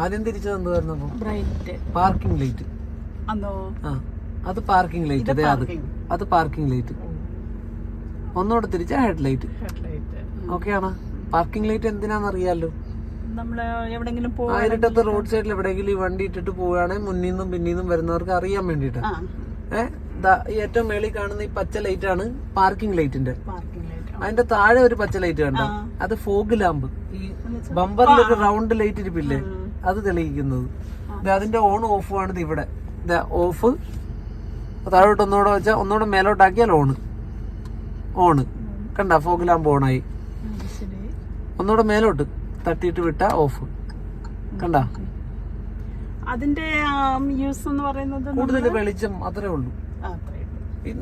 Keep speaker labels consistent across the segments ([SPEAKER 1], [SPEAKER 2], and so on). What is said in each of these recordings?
[SPEAKER 1] ആദ്യം തിരിച്ചത് എന്തുവായിരുന്നു
[SPEAKER 2] ബ്രൈറ്റ്
[SPEAKER 1] പാർക്കിംഗ് ലൈറ്റ് അത്? പാർക്കിംഗ് ലൈറ്റ് അതെ അത്. അത് പാർക്കിംഗ് ലൈറ്റ് ഒന്നുകൂടെ തിരിച്ച ഹെഡ് ലൈറ്റ്
[SPEAKER 2] ഹെഡ്ലൈറ്റ്
[SPEAKER 1] ആണോ? പാർക്കിംഗ് ലൈറ്റ് എന്തിനാന്ന് അറിയാലോ?
[SPEAKER 2] നമ്മൾ എവിടെങ്കിലും
[SPEAKER 1] ആ ഇരുട്ടത്ത് റോഡ് സൈഡിൽ എവിടെയെങ്കിലും ഈ വണ്ടി ഇട്ടിട്ട് പോവുകയാണെങ്കിൽ മുന്നിൽ നിന്നും പിന്നിൽ നിന്നും വരുന്നവർക്ക് അറിയാൻ വേണ്ടിട്ട് ഏഹ് ഏറ്റവും മേളിൽ കാണുന്ന ഈ പച്ച ലൈറ്റ് ആണ് പാർക്കിംഗ് ലൈറ്റിന്റെ അതിന്റെ താഴെ ഒരു പച്ച ലൈറ്റ് കണ്ട? അത് ഫോഗ് ലാമ്പ് ബമ്പറിൽ ഒരു റൗണ്ട് ലൈറ്റ് ഇരിപ്പില്ലേ? അത് തെളിയിക്കുന്നത്. അതിന്റെ ഓൺ ഓഫ് ആണ് ഇവിടെ. ഓഫ് താഴോട്ട് ഒന്നുകൂടെ വെച്ചാൽ ഒന്നുകൂടെ മേലോട്ടാക്കിയാൽ ഓണ് ഓണ് കണ്ട ഫോഗ് ലാമ്പ് ഓണായി ഒന്നുകൂടെ മേലോട്ട് തട്ടിയിട്ട് വിട്ട ഓഫ് കണ്ട?
[SPEAKER 2] അതിന്റെ യൂസ് എന്ന് പറയുന്നത്
[SPEAKER 1] കൂടുതൽ വെളിച്ചം അത്രേ ഉള്ളൂ.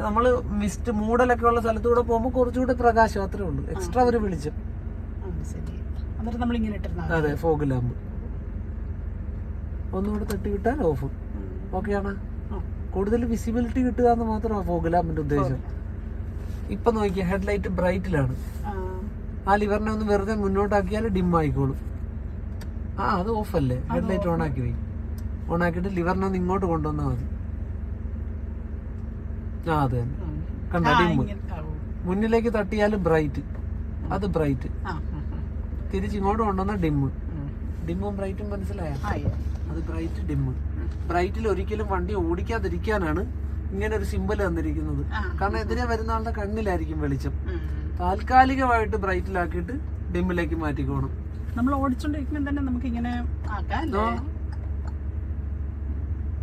[SPEAKER 1] നമ്മൾ മിസ്റ്റ് മൂടലൊക്കെ ഉള്ള സ്ഥലത്തൂടെ പോകുമ്പോൾ കുറച്ചുകൂടെ പ്രകാശം അത്രേ ഉള്ളൂ. എക്സ്ട്രാ ഒരു വെളിച്ചം. അതെ ഫോഗ് ലാമ്പ്. ഒന്നുകൂടെ തട്ടി കിട്ടാൻ ഓഫ് ഓക്കെയാണ് കൂടുതൽ വിസിബിലിറ്റി കിട്ടുക എന്ന് മാത്രമാണ് ഫോഗ് ലാമ്പിന്റെ ഉദ്ദേശം. ഇപ്പൊ നോക്കിയ ഹെഡ്ലൈറ്റ് ബ്രൈറ്റിലാണ് ആ. ലിവറിനെ ഒന്ന് വെറുതെ മുന്നോട്ടാക്കിയാൽ ഡിം ആയിക്കോളും. ആ അത് ഓഫ് അല്ലേ? ഹെഡ്ലൈറ്റ് ഓൺ ആക്കി വയ്ക്കും ഓൺ ആക്കിയിട്ട് ലിവറിനെ ഒന്ന് ഇങ്ങോട്ട് കൊണ്ടുവന്നാൽ മതി. ആ അത് തന്നെ. കണ്ട ഡിം മുന്നിലേക്ക് തട്ടിയാൽ ബ്രൈറ്റ് അത് ബ്രൈറ്റ് തിരിച്ച് ഇങ്ങോട്ട് കൊണ്ടുവന്ന ഡിമ്മ് ഡിമ്മും ബ്രൈറ്റും മനസ്സിലായ? അത് ബ്രൈറ്റ് ഡിമ്മ് ബ്രൈറ്റിൽ ഒരിക്കലും വണ്ടി ഓടിക്കാതിരിക്കാനാണ് ഇങ്ങനെ ഒരു സിമ്പൽ തന്നിരിക്കുന്നത് കാരണം എതിരെ വരുന്ന ആളുടെ കണ്ണിലായിരിക്കും വെളിച്ചം. താൽക്കാലികമായിട്ട് ബ്രൈറ്റിലാക്കിയിട്ട് ഡിമ്മിലേക്ക് മാറ്റിക്കോണം.
[SPEAKER 2] നമ്മൾ ഓടിച്ചോണ്ടിരിക്കുമ്പോൾ തന്നെ നമുക്ക് ഇങ്ങനെ?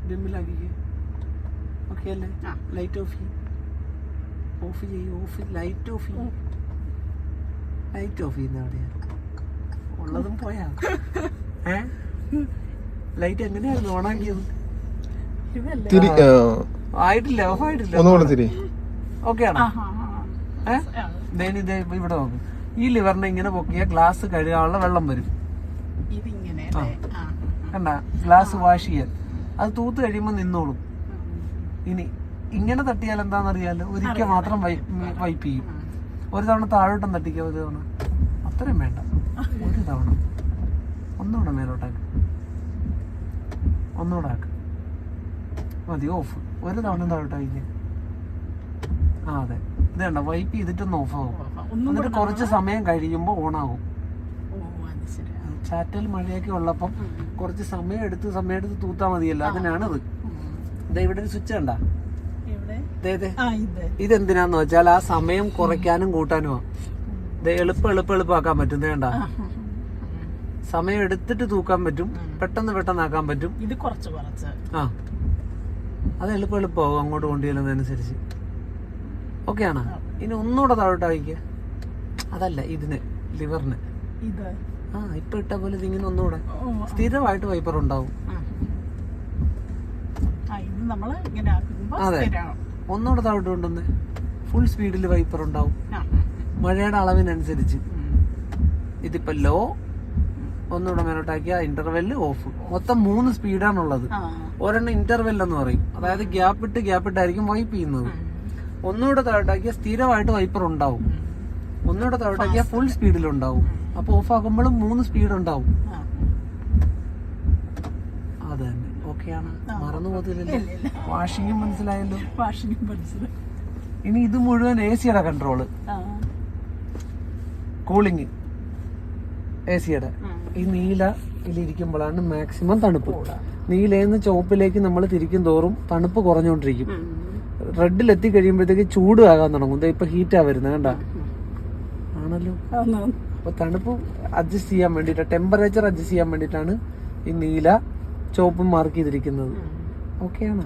[SPEAKER 1] ഡിമ്മിലാക്കിക്കേ ഓക്കെ അല്ലേ? ലൈറ്റ് ഓഫ് ചെയ്യും. ഓഫ് ചെയ്യും ഓഫ് ലൈറ്റ് ഓഫ് ചെയ്യും. ലൈറ്റ് ഓഫ് ചെയ്യുന്ന അവിടെയാണ് ഉള്ളതും പോയാ. ഏ? ലൈറ്റ് എങ്ങനെയായിരുന്നു? ഓണാക്കിയത്?
[SPEAKER 3] തിരി ആ,
[SPEAKER 1] ആയിട്ടില്ല ഓഫ് ആയിട്ടില്ല.
[SPEAKER 3] ഒന്നുകൂടെ തിരി.
[SPEAKER 1] ഓക്കെ ആണോ?
[SPEAKER 2] ആ, ആ, ആ.
[SPEAKER 1] ഏ?
[SPEAKER 2] ആ,
[SPEAKER 1] ദേനി ദേ ഇവിടെ നോക്കും. ഈ ലിവറിനെ ഇങ്ങനെ പൊക്കിയ ഗ്ലാസ് കഴുകാനുള്ള വെള്ളം വരും. കണ്ട? ഗ്ലാസ് വാഷ് ചെയ്യാൻ. അത് തൂത്ത് കഴിയുമ്പോൾ നിന്നോളും. ഇനി ഇങ്ങനെ തട്ടിയാൽ എന്താണെന്നറിയാലോ? ഒരിക്കൽ മാത്രം വൈപ്പ് ചെയ്യും. ഒരു തവണ താഴോട്ടം തട്ടിക്കുക ഒരു തവണ? അത്രയും വേണ്ട. ഒരു തവണ. ഒന്നുകൂടെ മേലോട്ടാക്ക്. ഒന്നുകൂടെ ആക്ക്. മതി ഓഫ് ഒരു തവണ താഴോട്ടാക്കിക്കുക ആ അതെ. ഇത് വേണ്ട വൈപ്പ് ചെയ്തിട്ടൊന്ന് ഓഫ്
[SPEAKER 2] ആകും
[SPEAKER 1] എന്നിട്ട് കുറച്ച് സമയം കഴിയുമ്പോൾ ഓണാകും ചാറ്റൽ മഴയൊക്കെ ഉള്ളപ്പം കുറച്ച് സമയം എടുത്ത് സമയം എടുത്ത് തൂത്താ മതിയല്ല അതിനാണിത് ഇതാ. ഇവിടെ ഒരു സ്വിച്ച്
[SPEAKER 2] ഇത്.
[SPEAKER 1] ഇതെന്തിനാന്ന് വെച്ചാൽ ആ സമയം കുറയ്ക്കാനും കൂട്ടാനുമാ എളുപ്പം എളുപ്പം എളുപ്പമാക്കാൻ പറ്റും
[SPEAKER 2] ഉം.
[SPEAKER 1] സമയം എടുത്തിട്ട് തൂക്കാൻ പറ്റും. പെട്ടെന്ന് പെട്ടെന്ന് ആക്കാൻ പറ്റും.
[SPEAKER 2] ഇത് കുറച്ച് കുറച്ച്.
[SPEAKER 1] ആ. അത് എളുപ്പം എളുപ്പമാവും അങ്ങോട്ട് കൊണ്ടുചെല്ലുന്നതനുസരിച്ച്. ഓക്കെ ആണോ? ഇനി ഒന്നുകൂടെ താഴോട്ട് അയക്കുക അതല്ല ഇതിന് ലിവറിന്. ആ ഇപ്പൊ ഇട്ട പോലെ ഇതിങ്ങനെ ഒന്നുകൂടെ. സ്ഥിരമായിട്ട് വൈപ്പർ ഉണ്ടാവും. അതെ. ഒന്നുകൂടെ താഴോട്ട് കൊണ്ടുവന്ന് ഫുൾ സ്പീഡിൽ വൈപ്പർ ഉണ്ടാവും. മഴയുടെ അളവിനനുസരിച്ച്. ഇതിപ്പോ ലോ ഒന്നുകൂടെ മേലോട്ടാക്കിയ ഇന്റർവെല്ല് ഓഫ് മൊത്തം മൂന്ന് സ്പീഡാണുള്ളത്
[SPEAKER 2] ഉള്ളത്
[SPEAKER 1] ഒരെണ്ണം ഇന്റർവെൽ എന്ന് പറയും. അതായത് ഗ്യാപ്പ് ഇട്ട് ഗ്യാപ്പ് ഇട്ടായിരിക്കും വൈപ്പ് ചെയ്യുന്നത്. ഒന്നുകൂടെ താഴോട്ടാക്കിയ സ്ഥിരമായിട്ട് വൈപ്പർ ഉണ്ടാവും. ഒന്നുകൂടെ താഴോട്ടാക്കിയ ഫുൾ സ്പീഡിൽ ഉണ്ടാവും. അപ്പൊ ഓഫ് ആക്കുമ്പോഴും മൂന്ന് സ്പീഡ് ഉണ്ടാവും. അതെ തന്നെ ഓക്കെയാണ്. മറന്നു പോകത്തില്ലല്ലോ. വാഷിങ്ങും മനസ്സിലായല്ലോ.
[SPEAKER 2] വാഷിംഗ് മനസ്സിലായി.
[SPEAKER 1] ഇനി ഇത് മുഴുവൻ എ സിയുടെ
[SPEAKER 2] കൺട്രോൾ.
[SPEAKER 1] കൂളിംഗ് എ സിയുടെ. ഈ നീല ഇതിലിരിക്കുമ്പോഴാണ് മാക്സിമം തണുപ്പ്. നീലയെന്ന് ചുവപ്പിലേക്ക് നമ്മൾ തിരിക്കും തോറും തണുപ്പ് കുറഞ്ഞുകൊണ്ടിരിക്കും. എത്തി കഴിയുമ്പോഴത്തേക്ക് ചൂട് ആകാൻ തുടങ്ങും. ഇപ്പൊ ഹീറ്റാ വരുന്നത് കണ്ട? ആണല്ലോ. അപ്പൊ തണുപ്പ് അഡ്ജസ്റ്റ് ചെയ്യാൻ വേണ്ടിട്ട് ടെമ്പറേച്ചർ അഡ്ജസ്റ്റ് ചെയ്യാൻ വേണ്ടിയിട്ടാണ് ഈ നീല ചുവപ്പ് മാർക്ക് ചെയ്തിരിക്കുന്നത്. ഓക്കെയാണ്.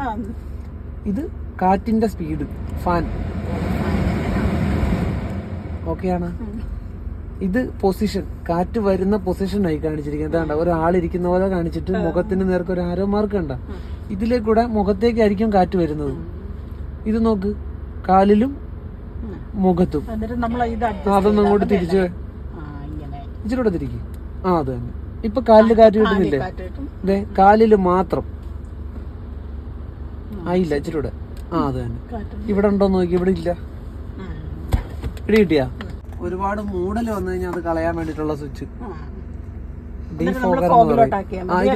[SPEAKER 1] ഇത് കാറ്റിന്റെ സ്പീഡ് ഫാൻ ഓക്കെയാണ്. ഇത് പൊസിഷൻ കാറ്റ് വരുന്ന പൊസിഷൻ ആയി കാണിച്ചിരിക്കുന്നത്. ഒരാൾ ഇരിക്കുന്ന പോലെ കാണിച്ചിട്ട് മുഖത്തിന് നേർക്ക് ഒരു ആരോ മാർക്ക് കണ്ട ഇതിലേക്കൂടെ മുഖത്തേക്കായിരിക്കും കാറ്റ് വരുന്നത്. ഇത് നോക്ക് കാലിലും മുഖത്തും. അതൊന്നും അങ്ങോട്ട് തിരിച്ചു ഇച്ചിരൂടെ തിരിക്കും. ആ അത് തന്നെ. ഇപ്പൊ കാലിൽ കാറ്റ് കിട്ടുന്നില്ലേ? അതെ കാലിൽ മാത്രം. ആയില്ല ഇച്ചിരൂടെ ആ അത് തന്നെ. ഇവിടെ ഉണ്ടോ നോക്കി ഇവിടെ ഇല്ല. ഇവിടെ കിട്ടിയാ? ഒരുപാട് മൂടൽ വന്നു കഴിഞ്ഞാൽ അത് കളയാൻ വേണ്ടിട്ടുള്ള സ്വിച്ച്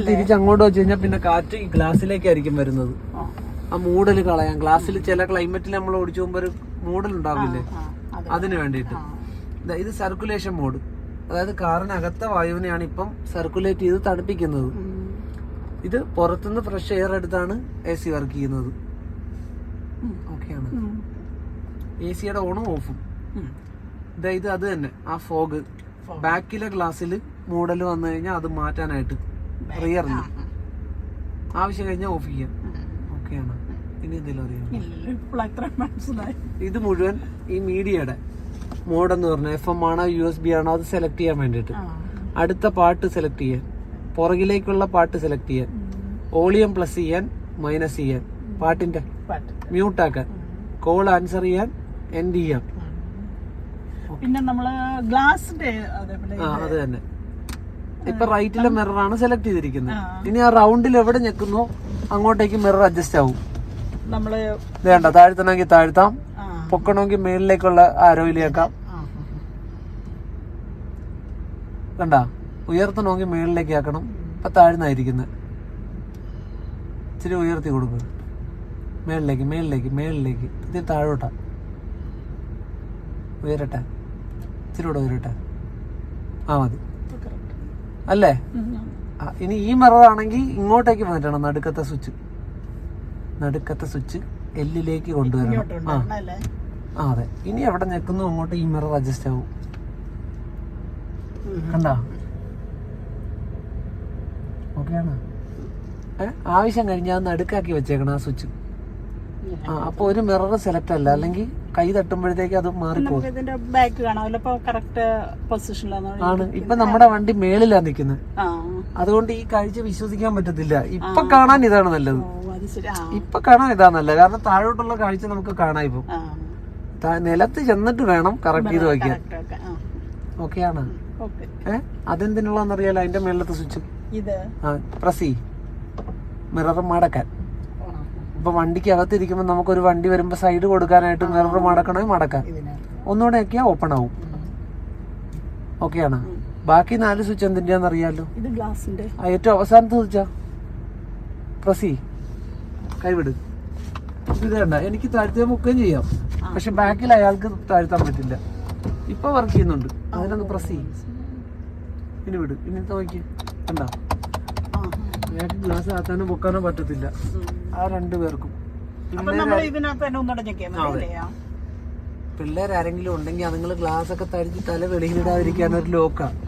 [SPEAKER 1] തിരിച്ച് അങ്ങോട്ട് വെച്ച് കഴിഞ്ഞാൽ പിന്നെ കാറ്റ് ഈ ഗ്ലാസ്സിലേക്കായിരിക്കും വരുന്നത്. ആ. മൂടൽ കളയാം. ഗ്ലാസ്സിൽ ചില ക്ലൈമറ്റിൽ നമ്മൾ ഓടിച്ചു പോകുമ്പോൾ ഒരു മൂടൽ ഉണ്ടാവില്ലേ?
[SPEAKER 2] അതെ
[SPEAKER 1] അതിന് വേണ്ടിയിട്ട്. ഇത് സർക്കുലേഷൻ മോഡ് അതായത് കാറിനകത്തെ വായുവിനെയാണ് ഇപ്പം സർക്കുലേറ്റ് ചെയ്ത് തണുപ്പിക്കുന്നത്. ഇത് പുറത്തുനിന്ന് ഫ്രഷ് എയർ എടുത്താണ് എ സി വർക്ക് ചെയ്യുന്നത്. ഓക്കെയാണ് എ സിയുടെ ഓണും ഓഫും ഇതാ അത് തന്നെ. ആ ഫോഗ് ബാക്കിലെ ഗ്ലാസ്സിൽ മോഡൽ വന്നു കഴിഞ്ഞാൽ അത് മാറ്റാനായിട്ട് റിയറിൽ ആവശ്യം കഴിഞ്ഞാൽ ഓഫ് ചെയ്യാം. ഓക്കെയാണ് ഇനി എന്തെങ്കിലും അറിയാം ഇത് മുഴുവൻ ഈ മീഡിയയുടെ മോഡ് എന്ന് പറഞ്ഞാൽ എഫ് എം ആണോ യു എസ് ബി ആണോ അത് സെലക്ട് ചെയ്യാൻ വേണ്ടിയിട്ട്. അടുത്ത പാട്ട് സെലക്ട് ചെയ്യാൻ. പുറകിലേക്കുള്ള പാട്ട് സെലക്ട് ചെയ്യാൻ. ഓളിയം പ്ലസ് ചെയ്യാൻ മൈനസ് ചെയ്യാൻ. പാട്ടിന്റെ.
[SPEAKER 2] പാട്ട്.
[SPEAKER 1] മ്യൂട്ടാക്കാൻ കോൾ ആൻസർ ചെയ്യാൻ എൻഡ് ചെയ്യാം.
[SPEAKER 2] പിന്നെ നമ്മൾ ഗ്ലാസിന്റെ
[SPEAKER 1] അത് തന്നെ. ഇപ്പൊ റൈറ്റിലെ മിററാണ് സെലക്ട് ചെയ്തിരിക്കുന്നത് ഇനി ആ റൗണ്ടിൽ എവിടെ ഞെക്കുന്നോ അങ്ങോട്ടേക്ക് മിറർ അഡ്ജസ്റ്റ് ആവും.
[SPEAKER 2] നമ്മൾ
[SPEAKER 1] വേണ്ട താഴ്ത്തണമെങ്കിൽ താഴ്ത്താം. പൊക്കണമെങ്കിൽ മേളിലേക്കുള്ള ആരോയിലേക്കാം കണ്ട? ഉയർത്തണമെങ്കിൽ മേളിലേക്ക് ആക്കണം ഇപ്പൊ താഴ്ന്നായിരിക്കുന്നത് ഇച്ചിരി ഉയർത്തി കൊടുക്കുക മേളിലേക്ക് മേളിലേക്ക് മേളിലേക്ക്. ഇത് താഴോട്ടാ. ഉയരട്ടെ. ഇച്ചിരി വരട്ടെ ആ മതി. അല്ലേ? ഇനി ഈ മിററാണെങ്കിൽ ഇങ്ങോട്ടേക്ക് മാറ്റണം നടുക്കത്തെ സ്വിച്ച്. നടുക്കത്തെ സ്വിച്ച് എല്ലിലേക്ക് കൊണ്ടുവരണം. ആ. ആ അതെ. ഇനി എവിടെ നിൽക്കുന്നു അങ്ങോട്ട് ഈ മിറർ അഡ്ജസ്റ്റ് ആവും. കണ്ടാ? ഓക്കെയാണ് ആവശ്യം കഴിഞ്ഞാൽ നടുക്കാക്കി വെച്ചേക്കണം ആ സ്വിച്ച്. ആ അപ്പൊ ഒരു മിറർ സെലക്ട് അല്ല. അല്ലെങ്കിൽ കൈ തട്ടുമ്പോഴത്തേക്ക് അത് മാറിപ്പോകും.
[SPEAKER 2] ഇതിന്റെ ബാക്ക് കാണാമല്ലോ ഇപ്പൊ കറക്റ്റ് പൊസിഷനിലാണ്
[SPEAKER 1] ആണ്. ഇപ്പൊ നമ്മുടെ വണ്ടി മേളിലാ നിക്കുന്നത് അതുകൊണ്ട് ഈ കാഴ്ച വിശ്വസിക്കാൻ പറ്റത്തില്ല. ഇപ്പൊ കാണാൻ ഇതാണ് നല്ലത്. ഇപ്പൊ കാണാൻ ഇതാ നല്ലത്. കാരണം താഴോട്ടുള്ള കാഴ്ച നമുക്ക് കാണാം ഇപ്പൊ. നിലത്ത് ചെന്നിട്ട് വേണം കറക്റ്റ് ചെയ്ത് വയ്ക്കാൻ. ഓക്കെയാണ്
[SPEAKER 2] ഓക്കെ
[SPEAKER 1] ഏഹ് അതെന്തിനുള്ളതെന്നറിയാലോ അതിന്റെ മേളിലത്തെ സ്വിച്ച് പ്രസി. മിറർ മടക്കാൻ. ഇപ്പൊ വണ്ടിക്ക് അകത്തിരിക്കുമ്പോൾ നമുക്കൊരു വണ്ടി വരുമ്പോ സൈഡ് കൊടുക്കാനായിട്ട് മിറർ മടക്കണമെങ്കിൽ മടക്കാം. ഒന്നുകൂടെ ആക്കിയാൽ ഓപ്പൺ ആവും. ഓക്കെ ആണ്? ബാക്കി നാല് സ്വിച്ച് എന്തിന്റെയാന്ന് അറിയാലോ? ഏറ്റവും അവസാനത്തെ സ്വിച്ചാ പ്രസി കൈവിട്. ഇത് വേണ്ട എനിക്ക് താഴ്ത്തിയാൽ മുക്കുകയും ചെയ്യാം. പക്ഷെ ബാക്കിൽ അയാൾക്ക് താഴ്ത്താൻ പറ്റില്ല. ഇപ്പൊ വർക്ക് ചെയ്യുന്നുണ്ട്. അതിനൊന്ന് പ്രസ്. ചെയ്യും ഇനി വിട്. ഇനി നോക്കി കണ്ടോ? അയാൾക്ക് ഗ്ലാസ് ആക്കാനോ പൊക്കാനോ പറ്റത്തില്ല. ആ രണ്ടു പേർക്കും? പിള്ളേർ ആരെങ്കിലും ഉണ്ടെങ്കിൽ അതുങ്ങൾ ഗ്ലാസ് ഒക്കെ തടിച്ച് തല വെളിയിലിടാതിരിക്കാൻ ഒരു ലോക്കാണ്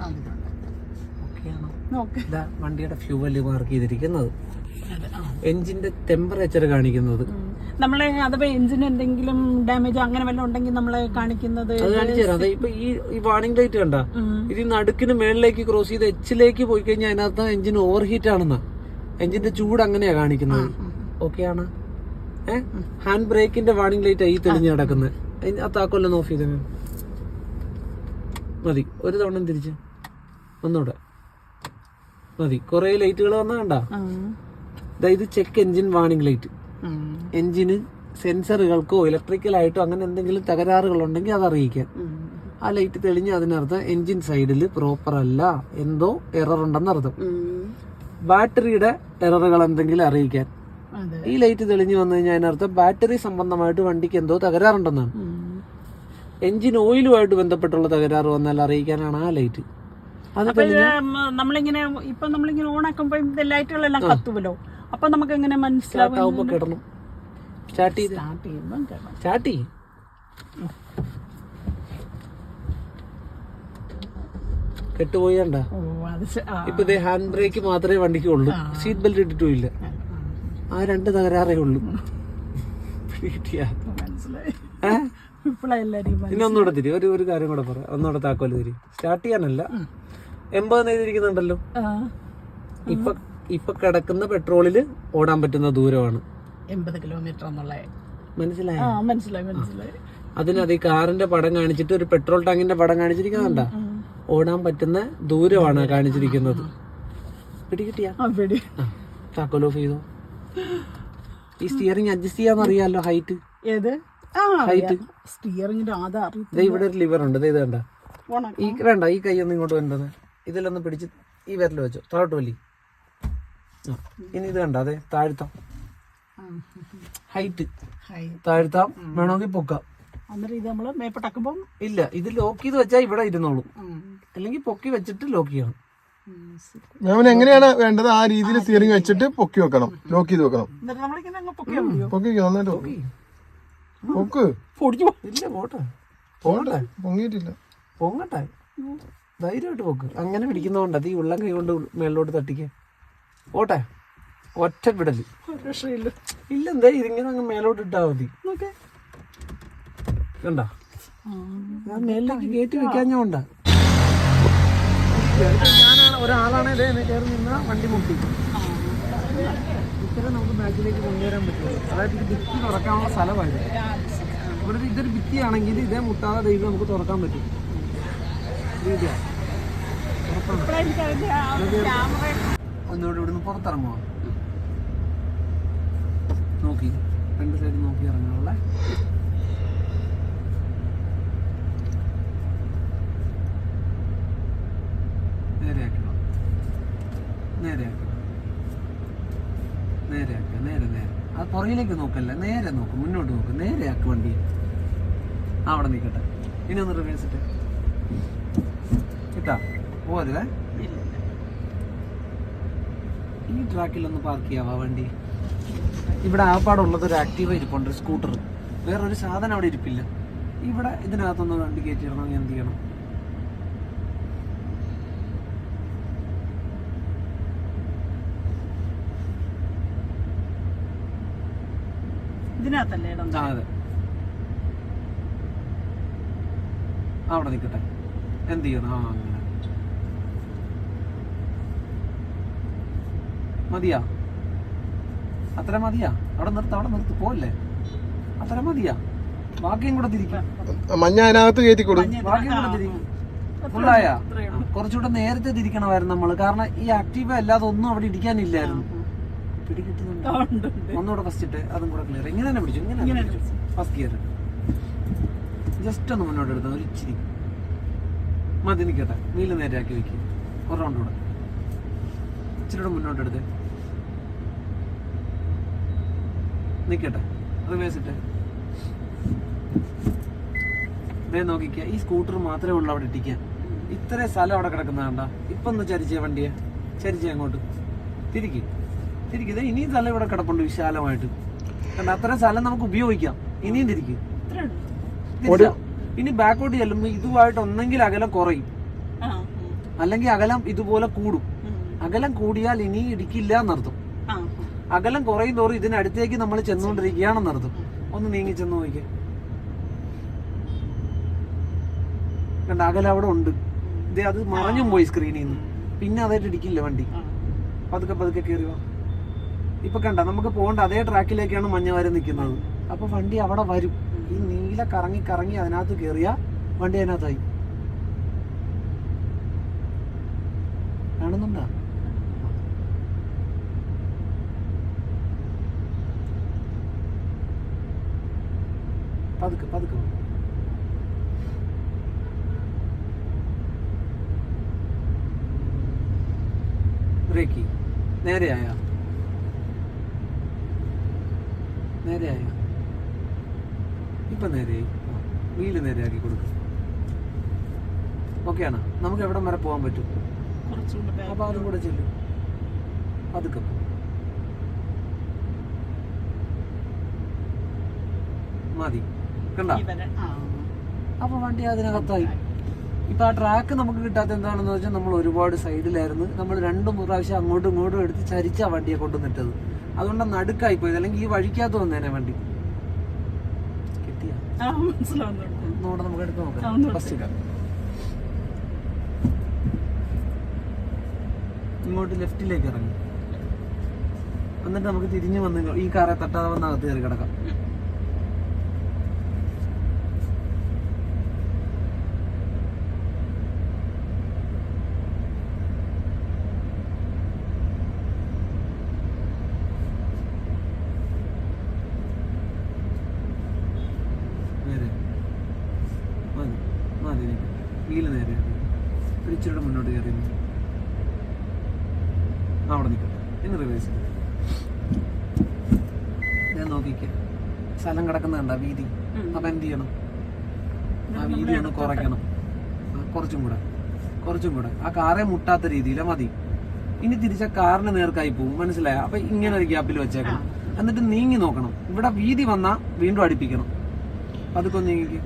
[SPEAKER 1] വണ്ടിയുടെ ഫ്യൂവൽ മാർക്ക് ചെയ്തിരിക്കുന്നത്. എഞ്ചിന്റെ ടെമ്പറേച്ചർ കാണിക്കുന്നത്.
[SPEAKER 2] നമ്മളെ അഥവാ എഞ്ചിന് എന്തെങ്കിലും ഡാമേജ് അങ്ങനെ വല്ലതും ഉണ്ടെങ്കിൽ നമ്മളെ കാണിക്കുന്നത്
[SPEAKER 1] ഈ ഈ വാണിംഗ് ലൈറ്റ് കണ്ട. ഇത് നടുക്കിന് മേളിലേക്ക് ക്രോസ് ചെയ്ത് എച്ചിലേക്ക് പോയി കഴിഞ്ഞാൽ അതിനകത്ത് എഞ്ചിൻ ഓവർ ഹീറ്റ് ആണെന്നാ. എഞ്ചിന്റെ ചൂട് അങ്ങനെയാ കാണിക്കുന്നത്. ഓക്കെയാണ്. ഏഹ് ഹാൻഡ് ബ്രേക്കിന്റെ വാണിംഗ് ലൈറ്റ് ഈ തെളിഞ്ഞ് കിടക്കുന്നത് ആ താക്കോലൊന്ന് ഓഫ് ചെയ്തേ മതി. ഒരു തവണ തിരിച്ച്. ഒന്നുകൂടെ മതി. കുറെ ലൈറ്റുകൾ വന്നാ കണ്ട? അതായത് ചെക്ക് എഞ്ചിൻ വാണിംഗ് ലൈറ്റ്. എഞ്ചിന് സെൻസറുകൾക്കോ ഇലക്ട്രിക്കലായിട്ടോ അങ്ങനെ എന്തെങ്കിലും തകരാറുകൾ ഉണ്ടെങ്കിൽ അത്
[SPEAKER 2] അറിയിക്കാം.
[SPEAKER 1] ആ ലൈറ്റ് തെളിഞ്ഞ് അതിനർത്ഥം എഞ്ചിൻ സൈഡിൽ പ്രോപ്പർ അല്ല എന്തോ എറർ
[SPEAKER 2] ഉണ്ടെന്നർത്ഥം
[SPEAKER 1] ബാറ്ററിയുടെ എററുകൾ എന്തെങ്കിലും അറിയിക്കാൻ. ഈ ലൈറ്റ് തെളിഞ്ഞു വന്നു കഴിഞ്ഞാൽ അതിനർത്ഥം ബാറ്ററി സംബന്ധമായിട്ട് വണ്ടിക്ക് എന്തോ തകരാറുണ്ടെന്നാണ്. എഞ്ചിൻ ഓയിലുമായിട്ട് ബന്ധപ്പെട്ടുള്ള തകരാറ് വന്നാൽ അറിയിക്കാനാണ് ആ ലൈറ്റ്.
[SPEAKER 2] നമ്മളിങ്ങനെ ഇപ്പൊ നമ്മളിങ്ങനെ ഓണാക്കുമ്പോ ലൈറ്റുകളെല്ലാം കത്തുമല്ലോ അപ്പൊ നമുക്ക് എങ്ങനെ മനസ്സിലാവും
[SPEAKER 1] കിടണം സ്റ്റാർട്ട് ചെയ്ത്.
[SPEAKER 2] സ്റ്റാർട്ട്
[SPEAKER 1] ചെയ്യും. കെട്ടുപോയി കണ്ട?
[SPEAKER 2] ഓ അത് ശ-
[SPEAKER 1] ഇപ്പൊ ഹാൻഡ് ബ്രേക്ക് മാത്രമേ വണ്ടിക്കുള്ളൂ. സീറ്റ് ബെൽറ്റ് ഇട്ടിട്ടും ഇല്ല.
[SPEAKER 2] ആ,
[SPEAKER 1] രണ്ട് തകരാറേ ഉള്ളൂ. ഇനി ഒന്നുകൂടെ തിരി. ഒരു ഒരു കാര്യം കൂടെ പറ ഒന്നുകൂടെ താക്കോൽ തിരി. സ്റ്റാർട്ട് ചെയ്യാനല്ല. എൺപത് എഴുതിയിരിക്കുന്നുണ്ടല്ലോ ഇപ്പൊ ഇപ്പൊ കിടക്കുന്ന പെട്രോളിൽ ഓടാൻ പറ്റുന്ന ദൂരമാണ്.
[SPEAKER 2] എൺപത് കിലോമീറ്റർ എന്നുള്ള.
[SPEAKER 1] മനസ്സിലായോ?
[SPEAKER 2] മനസ്സിലായി മനസ്സിലായി.
[SPEAKER 1] അതിനത് ഈ കാറിന്റെ പടം കാണിച്ചിട്ട് ഒരു പെട്രോൾ ടാങ്കിന്റെ പടം കാണിച്ചിരിക്കുന്നുണ്ടാ ഓടാൻ പറ്റുന്ന ദൂരമാണ് കാണിച്ചിരിക്കുന്നത്. പിടികിട്ടിയാ? താക്കോൽ ഓഫ് ചെയ്തോ? ഈ സ്റ്റിയറിംഗ് അഡ്ജസ്റ്റ് ചെയ്യാൻ അറിയാലോ ഹൈറ്റ്
[SPEAKER 2] ഏത് ഹൈറ്റ് സ്റ്റിയറിംഗിന്റെ ആധാർ
[SPEAKER 1] ഇവിടെ ഒരു ലിവർ ഉണ്ട്. ഇത് കണ്ട?
[SPEAKER 2] ഓണാക്കി
[SPEAKER 1] ഈ വേണ്ട ഈ കൈ ഒന്ന് ഇങ്ങോട്ട് വരേണ്ടത്. ഇതിലൊന്ന് പിടിച്ച് ഈ വിരൽ വെച്ചോ. താഴോട്ട് വലി. ഇനി ഇത് കണ്ട? അതെ താഴ്ത്താം. ഹൈറ്റ് താഴ്ത്താം. വേണമെങ്കിൽ പൊക്കാം. ഇല്ല ഇത് ലോക്ക് ചെയ്ത് വെച്ചാൽ ഇവിടെ ഇരുന്നോളൂ. അല്ലെങ്കിൽ പൊക്കി വെച്ചിട്ട് ലോക്ക് ചെയ്യണം.
[SPEAKER 3] മാമിന് എങ്ങനെയാണ് വേണ്ടത്? ആ രീതിയിൽ സ്റ്റിയറിംഗ് വെച്ചിട്ട് പൊക്കി വെക്കണം. ലോക്ക് ചെയ്ത് വെക്കണം. പൊക്കി നന്നായിട്ട് പൊക്കി. പൊങ്ങിയിട്ടില്ല.
[SPEAKER 1] പൊങ്ങട്ടെ. ധൈര്യമായിട്ട് പോക്ക്. അങ്ങനെ പിടിക്കുന്നതുകൊണ്ട്. അത് ഈ ഉള്ളം കൈ കൊണ്ട് മേളിലോട്ട് തട്ടിക്കേ. പോട്ടെ. ഒറ്റ വിടൽ.
[SPEAKER 2] രക്ഷയില്ല.
[SPEAKER 1] ഇല്ല എന്താ ഇതിങ്ങനെ അങ്ങ് മേലോട്ട് ഇട്ടാ മതി.
[SPEAKER 2] നോക്കേ
[SPEAKER 1] കണ്ട? ഞാൻ മേലിലേക്ക് കയറ്റി വെക്കാഞ്ഞോണ്ടാ. ഞാനാണ് ഒരാളാണ് ഇതേ കയറി നിന്ന വണ്ടി മുട്ടി. ഇത്ര നമുക്ക് ബാക്കിലേക്ക് കൊണ്ടുവരാൻ പറ്റുള്ളൂ അതായത് ഇത് ഭിത്തി തുറക്കാനുള്ള സ്ഥലമായിരുന്നു. ഇവിടെ ഇതൊരു ഭിത്തിയാണെങ്കിൽ ഇതേ മുട്ടാതെ ദൈവം നമുക്ക് തുറക്കാൻ പറ്റും.
[SPEAKER 2] ക്യാമറ
[SPEAKER 1] ഒന്നുകൂടി ഇവിടുന്ന് പുറത്തിറങ്ങുക നോക്കി. രണ്ട് സൈഡ് നോക്കി ഇറങ്ങാനുള്ള നേരെയാക്കണം നേരെയാക്കുക നേരെ നേരെ. അത് പുറകിലേക്ക് നോക്കല്ല നേരെ നോക്ക് മുന്നോട്ട് നോക്ക്. നേരെയാക്ക് വണ്ടി. അവിടെ നിൽക്കട്ടെ. ഇനി ഒന്ന് റിവേഴ്സിട്ട് കിട്ടാ പോരുതേ ഈ ട്രാക്കിലൊന്ന് പാർക്ക് ചെയ്യാവാ വണ്ടി? ഇവിടെ ആപ്പാടുള്ളത് ഒരു ആക്റ്റീവ ഇരിപ്പുണ്ട് സ്കൂട്ടർ വേറൊരു സാധനം അവിടെ ഇരിപ്പില്ല. ഇവിടെ ഇതിനകത്തൊന്ന് വണ്ടി കയറ്റിയിടണമെങ്കിൽ എന്ത് ചെയ്യണം?
[SPEAKER 2] ഇതിനകത്തല്ലേ ഇടം
[SPEAKER 1] ആ അതെ. അവിടെ നിൽക്കട്ടെ. എന്ത് ചെയ്യണം ആ അങ്ങനെ. മതിയാ. അത്ര മതിയാ. അവിടെ നിർത്ത് അവിടെ നിർത്ത്. പോല്ലേ അത്ര മതിയാ. ബാക്കിയും കൂടെ തിരിക്കാം.
[SPEAKER 3] മഞ്ഞ അതിനകത്ത് കയറ്റി കൊടുക്കും
[SPEAKER 1] ബാക്കിയും കൂടെ തിരിക്കും. ഫുള്ളായ? കുറച്ചുകൂടെ നേരത്തെ തിരിക്കണമായിരുന്നു നമ്മൾ കാരണം ഈ ആക്റ്റീവ അല്ലാതെ ഒന്നും അവിടെ ഇടിക്കാനില്ലായിരുന്നു പിടികിട്ടുന്നുണ്ട്.
[SPEAKER 2] ഉണ്ട്
[SPEAKER 1] ഒന്നുകൂടെ ഫസ്റ്റ് ഇട്ട് അതും കൂടെ ക്ലിയർ ഇങ്ങനെ തന്നെ പിടിച്ചു ഇങ്ങനെ ഫസ്റ്റ് ഗിയർ ജസ്റ്റ് ഒന്ന് മുന്നോട്ട് എടുത്താൽ ഒരു ഇച്ചിരി. മതി നിൽക്കട്ടെ വീൽ നേരെയാക്കി വെക്കും. ഒരു റൗണ്ട് കൂടെ ഇച്ചിരി കൂടെ മുന്നോട്ട് എടുത്ത് നിൽക്കട്ടെ റിവേഴ്സ് ഇട്ട് ദേ നോക്കിക്ക ഈ സ്കൂട്ടർ മാത്രമേ ഉള്ളൂ അവിടെ ഇട്ടിക്കാൻ ഇത്രയും സ്ഥലം അവിടെ കിടക്കുന്ന കണ്ട ഇപ്പൊ ഒന്ന് ചരിച്ച വണ്ടിയെ. ചരിച്ച അങ്ങോട്ട്. തിരിക്ക്. തിരിക്ക് ദേ ഇനിയും സ്ഥലം ഇവിടെ കിടപ്പുണ്ട് വിശാലമായിട്ട്. കാരണം അത്രയും സ്ഥലം നമുക്ക് ഉപയോഗിക്കാം. ഇനിയും തിരിക്കും. ഇനി ബാക്കോട്ട് ചെല്ലുമ്പോൾ ഇതുമായിട്ട് ഒന്നെങ്കിൽ അകലം കുറയും. അല്ലെങ്കിൽ അകലം ഇതുപോലെ കൂടും. അകലം കൂടിയാൽ ഇനി ഇടിക്കില്ല എന്നർത്ഥം. അകലം കുറയും തോറും ഇതിനടുത്തേക്ക് നമ്മൾ ചെന്നുകൊണ്ടിരിക്കുകയാണെന്നർത്ഥം ഒന്ന് നീങ്ങി ചെന്ന് നോക്കിക്കേ. കണ്ട അകലം അവിടെ ഉണ്ട്. ഇത് അത് മറഞ്ഞും പോയി സ്ക്രീനിൽ നിന്ന്. പിന്നെ അതായിട്ട് ഇടിക്കില്ല വണ്ടി. പതുക്കെ പതുക്കെ കയറി വാ. ഇപ്പൊ കണ്ട നമുക്ക് പോകേണ്ട അതേ ട്രാക്കിലേക്കാണ് മഞ്ഞവാരം നിൽക്കുന്നത്. അപ്പൊ വണ്ടി അവിടെ വരും. ഈ നീല കറങ്ങി കറങ്ങി അതിനകത്ത് കയറിയ വണ്ടി അതിനകത്തായി. കാണുന്നുണ്ടോ? പതുക്കെ പതുക്കെ. ബ്രേക്ക്. നേരെയായ? നേരെയായ? ഇപ്പം നേരെയായി. വീൽ നേരെയാക്കി കൊടുക്കും. ഓക്കെയാണ് നമുക്ക് എവിടം വരെ പോകാൻ പറ്റും? അപ്പം അതും കൂടെ ചെല്ലും. അതൊക്കെ. മതി. കണ്ട. അപ്പൊ വണ്ടി അതിനകത്തായി. ഇപ്പൊ ആ ട്രാക്ക് നമുക്ക് കിട്ടാത്ത എന്താണെന്ന് വെച്ചാൽ നമ്മൾ ഒരുപാട് സൈഡിലായിരുന്നു നമ്മൾ രണ്ടും മൂന്ന് പ്രാവശ്യം അങ്ങോട്ടും ഇങ്ങോട്ടും എടുത്ത് ചരിച്ച വണ്ടിയെ കൊണ്ടുവന്നിട്ടത്. അതുകൊണ്ട് നടുക്കായി പോയത് അല്ലെങ്കിൽ ഈ വഴിക്കകത്ത് വന്നേനെ വണ്ടി. കിട്ടിയ? നമുക്ക് എടുത്ത് നോക്കാം. ഫസ്റ്റ് ഇങ്ങോട്ട് ലെഫ്റ്റിലേക്ക് ഇറങ്ങി. എന്നിട്ട് നമുക്ക് തിരിഞ്ഞു വന്ന് ഈ കാറെ തട്ടാതെ വന്ന് അകത്ത് കയറി കിടക്കാം നേരെ മതി മതി വീൽ നേരെ ഒരു ഇച്ചിരി മുന്നോട്ട് കയറി നിന്ന്. അവിടെ നിൽക്കട്ടെ ഇനി റിവേഴ്സ് ഞാൻ നോക്കിക്കേ സ്ഥലം കിടക്കുന്ന കണ്ട വീതി. അപ്പം എന്ത് ചെയ്യണം? ആ വീതി ഒന്ന് കുറയ്ക്കണം. കുറച്ചും കൂടെ. കുറച്ചും കൂടെ. ആ കാറെ മുട്ടാത്ത രീതിയിലെ മതി. ഇനി തിരിച്ച കാറിന് നേർക്കായി പോകും മനസ്സിലായ? അപ്പൊ ഇങ്ങനെ ഒരു ഗ്യാപ്പിൽ വെച്ചേക്കണം. എന്നിട്ട് നീങ്ങി നോക്കണം. ഇവിടെ വീതി വന്നാ വീണ്ടും അടിപ്പിക്കണം. അതൊക്കെ നീങ്ങി നീങ്ങിക്ക്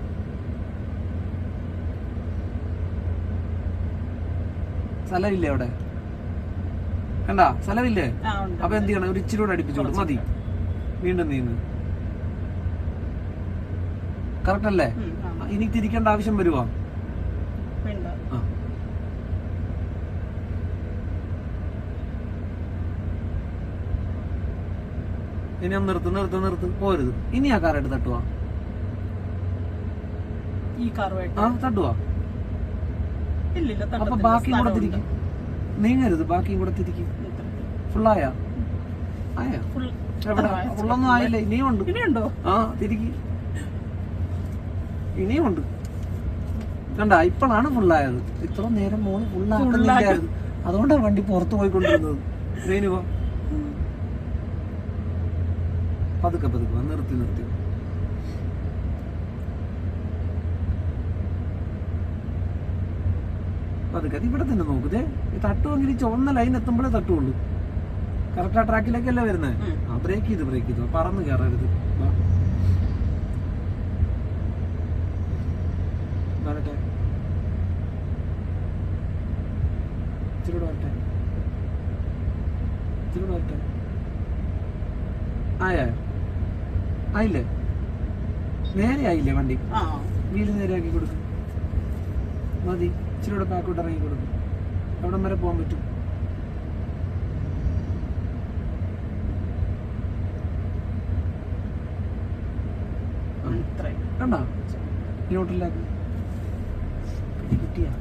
[SPEAKER 1] സ്ഥലമില്ലേ അവിടെ? കണ്ടാ? സ്ഥലമില്ലേ? അപ്പൊ എന്ത് ചെയ്യണം? ഒരു ഇച്ചിരി കൂടെ അടിപ്പിച്ചോളൂ മതി. വീണ്ടും നീങ്ങ്. കറക്റ്റ് അല്ലേ? ഇനി തിരിക്കേണ്ട ആവശ്യം വരുവാ? ഇനി ഒന്ന് നിർത്ത് നിർത്ത് നിർത്ത്. പോരുത്. ഇനി ആ എടുത്ത് തട്ടുവാ? ആ തട്ടുവാ? അപ്പൊ ബാക്കിയും കൂടെ. തിരിക്കും. നീങ്ങരുത് ബാക്കിയും കൂടെ തിരിക്കും. ഫുള്ളായ? ആയ? ഫുള്ളൊന്നും ആയില്ലേ? ഇനിയും ഉണ്ട് ആ തിരിക്കി. ഇനിയും ഉണ്ട് കണ്ട ഇപ്പോഴാണ് ഫുള്ളായത് ഇത്ര നേരം മോൾ ഫുള്ളാക്കുന്നില്ലായിരുന്നു അതുകൊണ്ടാണ് വണ്ടി പുറത്തു പോയിക്കൊണ്ടിരുന്നത്. പോ പതുക്കെ പതുക്കെ നിർത്തി നിർത്തി. പതുക്കെ അത് ഇവിടെ തന്നെ നോക്കുതേ ഈ തട്ടുമെങ്കിൽ ചുവന്ന ലൈൻ എത്തുമ്പോഴേ തട്ടുള്ളൂ. കറക്റ്റ് ആ ട്രാക്കിലേക്കല്ലേ വരുന്നത് ആ ബ്രേക്ക് ചെയ്ത് ബ്രേക്ക് ചെയ്തു. പറന്ന് കയറരുത് വാ. വരട്ടെ ഇച്ചിരി കൂടെ വരട്ടെ. ഇച്ചിരി കൂടെ വരട്ടെ. ആയ? ആയില്ലേ? നേരെ ആയില്ലേ വണ്ടി?
[SPEAKER 2] ആ.
[SPEAKER 1] വീൽ നേരെയാക്കി കൊടുക്കും. മതി. ഇച്ചിരി കൂടെ ബാക്കോട്ട് ഇറങ്ങി കൊടുക്കും. എവിടം വരെ പോകാൻ പറ്റും. കണ്ടോ? ന്യൂട്രലാക്കി കിട്ടിയാ.